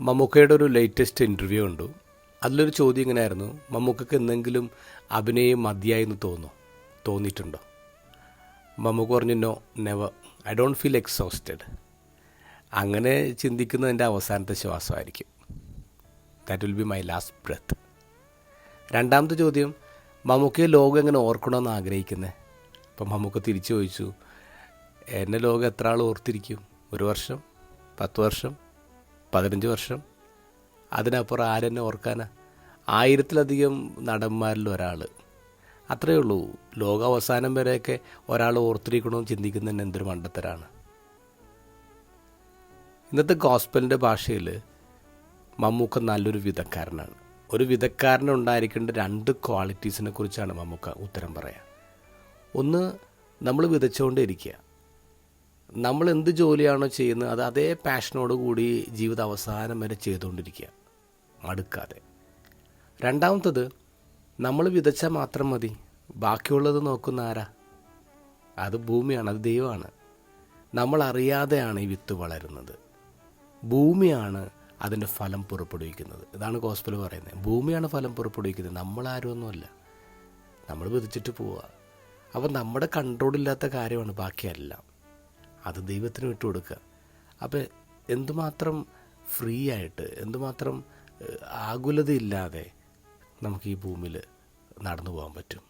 മമ്മൂക്കയുടെ ഒരു latest interview ഉണ്ട് അതിലൊരു ചോദ്യം ഇങ്ങനെയായിരുന്നു. മമ്മൂക്കയ്ക്ക് എന്തെങ്കിലും അഭിനയം മതിയായി എന്ന് തോന്നുന്നു? തോന്നിയിട്ടുണ്ടോ? മമ്മൂക്ക പറഞ്ഞു no never I don't feel exhausted അങ്ങനെ ചിന്തിക്കുന്നത് എന്റെ അവസാനത്തെ ശ്വാസമായിരിക്കും. That will be my last breath രണ്ടാമത്തെ ചോദ്യം മമ്മൂക്കയെ ലോകം എങ്ങനെ ഓർക്കണമെന്ന് ആഗ്രഹിക്കുന്നത് അപ്പം മമ്മൂക്ക തിരിച്ചു ചോദിച്ചു എന്നെ ലോകം എത്ര ആൾ ഓർത്തിരിക്കും? ഒരു വർഷം? പത്ത് വർഷം? പതിനഞ്ച് വർഷം. അതിനപ്പുറം ആരെന്നെ ഓർക്കാനാ? ആയിരത്തിലധികം നടന്മാരിൽ ഒരാൾ അത്രയേ ഉള്ളൂ. ലോകാവസാനം വരെയൊക്കെ ഒരാൾ ഓർത്തിരിക്കണമെന്ന് ചിന്തിക്കുന്നതിന് എന്തൊരു മണ്ടത്തരാണ്. ഇന്നത്തെ ഗോസ്പലിന്റെ ഭാഷയിൽ മമ്മൂക്ക നല്ലൊരു വിധക്കാരനാണ്. ഒരു വിധക്കാരനുണ്ടായിരിക്കേണ്ട രണ്ട് ക്വാളിറ്റീസിനെ കുറിച്ചാണ് മമ്മൂക്ക ഉത്തരം പറയുക ഒന്ന് നമ്മൾ വിതച്ചുകൊണ്ടിരിക്കുക നമ്മൾ എന്ത് ജോലിയാണോ ചെയ്യുന്നത് അത് അതേ പാഷനോട് കൂടി ജീവിത അവസാനം വരെ ചെയ്തുകൊണ്ടിരിക്കുക. മടുക്കാതെ. രണ്ടാമത്തത് നമ്മൾ വിതച്ചാൽ മാത്രം മതി. ബാക്കിയുള്ളത് നോക്കുന്ന ആരാ? അത് ഭൂമിയാണ് അത് ദൈവമാണ്. നമ്മൾ അറിയാതെയാണ് ഈ വിത്ത് വളരുന്നത്. ഭൂമിയാണ് അതിന്റെ ഫലം പുറപ്പെടുവിക്കുന്നത്. ഇതാണ് ഗോസ്പൽ പറയുന്നത്. ഭൂമിയാണ് ഫലം പുറപ്പെടുവിക്കുന്നത്. നമ്മളാരുമൊന്നുമല്ല നമ്മൾ വിതച്ചിട്ട് പോവുക. അപ്പം നമ്മുടെ കൺട്രോളില്ലാത്ത കാര്യമാണ് ബാക്കിയെല്ലാം. അത് ദൈവത്തിന് വിട്ടുകൊടുക്കുക കൊടുക്കുക. അപ്പം എന്തുമാത്രം ഫ്രീ ആയിട്ട് എന്തുമാത്രം ആകുലതയില്ലാതെ നമുക്ക് ഈ ഭൂമിയിൽ നടന്നു പോകാൻ പറ്റും?